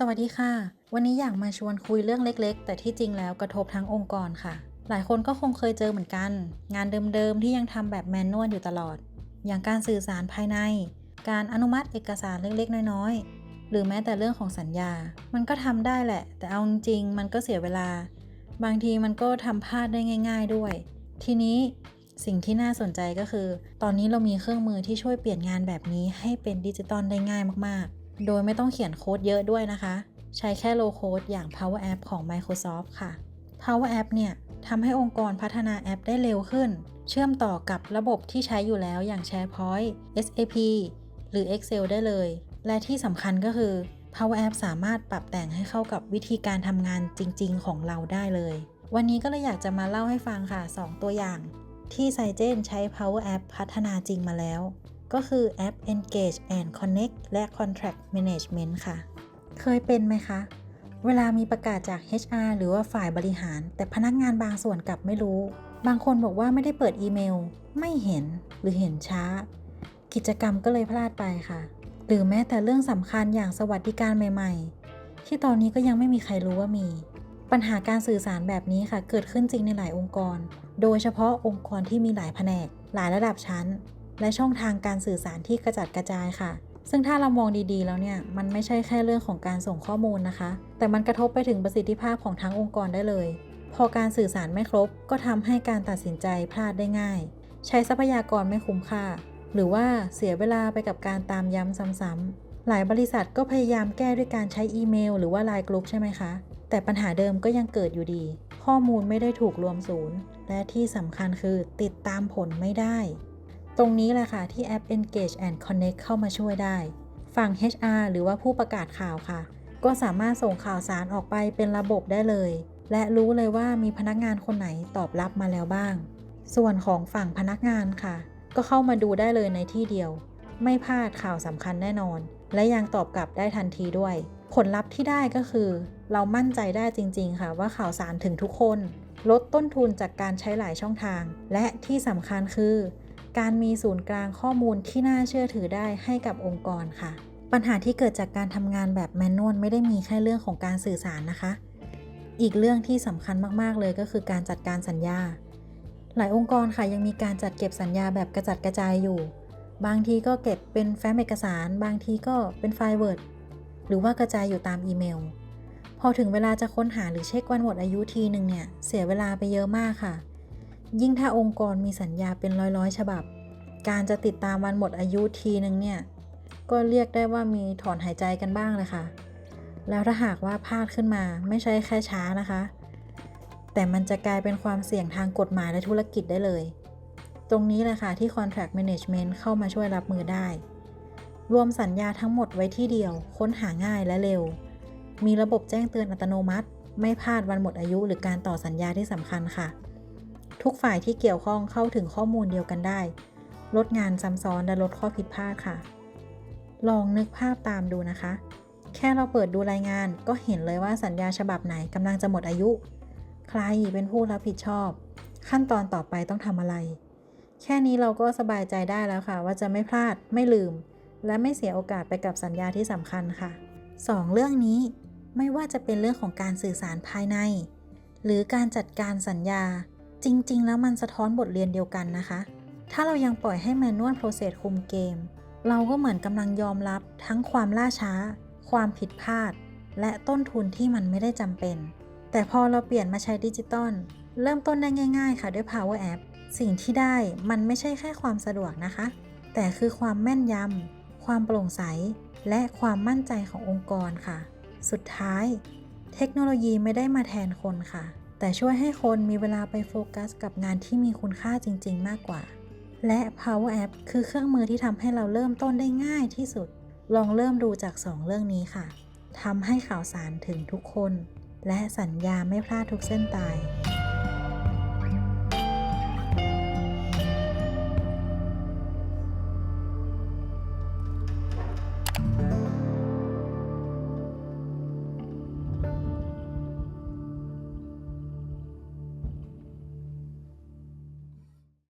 สวัสดีค่ะ วันนี้อยากมาชวนคุยเรื่องเล็ก ๆ แต่ที่จริงแล้วกระทบทั้งองค์กรค่ะ หลายคนก็คงเคยเจอเหมือนกัน งานเดิมๆที่ยังทำแบบแมนนวลอยู่ตลอด อย่างการสื่อสารภายใน การอนุมัติเอกสารเล็กๆ น้อยๆ หรือแม้แต่เรื่องของสัญญา มันก็ทำได้แหละ แต่เอาจริงมันก็เสียเวลา บางทีมันก็ทำพลาดได้ง่าย ๆด้วย ทีนี้สิ่งที่น่าสนใจก็คือ ตอนนี้เรามีเครื่องมือที่ช่วยเปลี่ยนงานแบบนี้ให้เป็นดิจิตอลได้ง่ายมากๆ โดยไม่ต้องเขียนโค้ดเยอะด้วยนะคะ ใช้แค่โลโค้ดอย่าง Power App ของ Microsoft ค่ะ Power App เนี่ยทำให้องค์กรพัฒนาแอปได้เร็วขึ้น เชื่อมต่อกับระบบที่ใช้อยู่แล้วอย่าง SharePoint SAP หรือ Excel ได้เลย และที่สำคัญก็คือ Power App สามารถปรับแต่งให้เข้ากับวิธีการทำงานจริง ๆ ของเราได้เลย วันนี้ก็เลยอยากจะมาเล่าให้ฟังค่ะ 2 ตัวอย่าง ที่ไซเจนใช้ Power App พัฒนาจริงมาแล้ว ก็คือแอป Engage and Connect และ Contract Management ค่ะ เคยเป็นไหมคะ เวลามีประกาศจาก HR หรือว่าฝ่ายบริหาร แต่พนักงานบางส่วนกลับไม่รู้ บางคนบอกว่าไม่ได้เปิดอีเมล ไม่เห็นหรือเห็นช้า กิจกรรมก็เลยพลาดไปค่ะ หรือแม้แต่เรื่องสำคัญอย่างสวัสดิการใหม่ๆ ที่ตอนนี้ก็ยังไม่มีใครรู้ว่ามี ปัญหาการสื่อสารแบบนี้ค่ะ เกิดขึ้นจริงในหลายองค์กร โดยเฉพาะองค์กรที่มีหลายแผนก หลายระดับชั้น และช่องทางการสื่อสารที่กระจัดกระจายค่ะ ซึ่งถ้าเรามองดีๆ แล้วเนี่ย มันไม่ใช่แค่เรื่องของการส่งข้อมูลนะคะ แต่มันกระทบไปถึงประสิทธิภาพของทั้งองค์กรได้เลย พอการสื่อสารไม่ครบ ก็ทำให้การตัดสินใจพลาดได้ง่าย ใช้ทรัพยากรไม่คุ้มค่า หรือว่าเสียเวลาไปกับการตามย้ำซ้ำๆหลายบริษัทก็พยายามแก้ด้วยการใช้อีเมล หรือว่าไลน์กลุ่มใช่ไหมคะ แต่ปัญหาเดิมก็ยังเกิดอยู่ดี ข้อมูลไม่ได้ถูกรวมศูนย์ และที่สำคัญคือติดตามผลไม่ได้ ตรงนี้แหละค่ะที่แอป Engage and Connect เข้ามาช่วยได้ ฝั่ง HR หรือว่าผู้ประกาศข่าวค่ะ ก็สามารถส่งข่าวสารออกไปเป็นระบบได้เลย และรู้เลยว่ามีพนักงานคนไหนตอบรับมาแล้วบ้าง ส่วนของฝั่งพนักงานค่ะ ก็เข้ามาดูได้เลยในที่เดียว ไม่พลาดข่าวสำคัญแน่นอน และยังตอบกลับได้ทันทีด้วย ผลลัพธ์ที่ได้ก็คือ เรามั่นใจได้จริง ๆ ค่ะว่าข่าวสารถึงทุกคน ลดต้นทุนจากการใช้หลายช่องทาง และที่สำคัญคือ การมีศูนย์กลางข้อมูลที่น่าเชื่อถือได้ให้กับองค์กรค่ะ ปัญหาที่เกิดจากการทำงานแบบแมนนวลไม่ได้มีแค่เรื่องของการสื่อสารนะคะ อีกเรื่องที่สำคัญมากๆเลยก็คือการจัดการสัญญา หลายองค์กรค่ะยังมีการจัดเก็บสัญญาแบบกระจัดกระจายอยู่ บางทีก็เก็บเป็นแฟ้มเอกสาร บางทีก็เป็นไฟล์ Word หรือว่ากระจายอยู่ตามอีเมล พอถึงเวลาจะค้นหาหรือเช็ควันหมดอายุทีหนึ่งเนี่ยเสียเวลาไปเยอะมากค่ะ ยิ่งถ้าองค์กรมีสัญญาเป็นร้อยๆ ฉบับ การจะติดตามวันหมดอายุทีหนึ่งเนี่ย ก็เรียกได้ว่ามีถอนหายใจกันบ้างเลยค่ะ แล้วถ้าหากว่าพลาดขึ้นมาไม่ใช่แค่ช้านะคะ แต่มันจะกลายเป็นความเสี่ยงทางกฎหมายและธุรกิจได้เลย ตรงนี้แหละค่ะที่ Contract Management เข้ามาช่วยรับมือได้ รวมสัญญาทั้งหมดไว้ที่เดียว ค้นหาง่ายและเร็ว มีระบบแจ้งเตือนอัตโนมัติ ไม่พลาดวันหมดอายุหรือการต่อสัญญาที่สำคัญค่ะ ทุกฝ่ายที่เกี่ยวข้องเข้าถึงข้อมูลเดียวกันได้ ลดงานซ้ำซ้อนและลดข้อผิดพลาดค่ะ ลองนึกภาพตามดูนะคะ แค่เราเปิดดูรายงานก็เห็นเลยว่าสัญญาฉบับไหนกำลังจะหมดอายุ ใครเป็นผู้รับผิดชอบ ขั้นตอนต่อไปต้องทำอะไร แค่นี้เราก็สบายใจได้แล้วค่ะ ว่าจะไม่พลาดไม่ลืม และไม่เสียโอกาสไปกับสัญญาที่สำคัญค่ะ 2 เรื่องนี้ไม่ว่าจะเป็นเรื่องของการสื่อสารภายใน หรือการจัดการสัญญา จริง ๆ แล้วมันสะท้อนบทเรียนเดียวกันนะคะ ถ้าเรายังปล่อยให้แมนนวลโปรเซสคุมเกม เราก็เหมือนกำลังยอมรับทั้งความล่าช้า ความผิดพลาด และต้นทุนที่มันไม่ได้จำเป็น แต่พอเราเปลี่ยนมาใช้ดิจิตอลเริ่มต้นได้ง่าย ๆ ค่ะด้วย Power App สิ่งที่ได้มันไม่ใช่แค่ความสะดวกนะคะ แต่คือความแม่นยำความโปร่งใส และความมั่นใจขององค์กรค่ะ สุดท้าย เทคโนโลยีไม่ได้มาแทนคนค่ะ แต่ช่วยให้คนมีเวลาไปโฟกัสกับงานที่มีคุณค่าจริง ๆ มากกว่า และ Power App คือเครื่องมือที่ทำให้เราเริ่มต้นได้ง่ายที่สุด ลองเริ่มดูจาก 2 เรื่องนี้ค่ะทำให้ข่าวสารถึงทุกคน และสัญญาไม่พลาดทุกเส้นตาย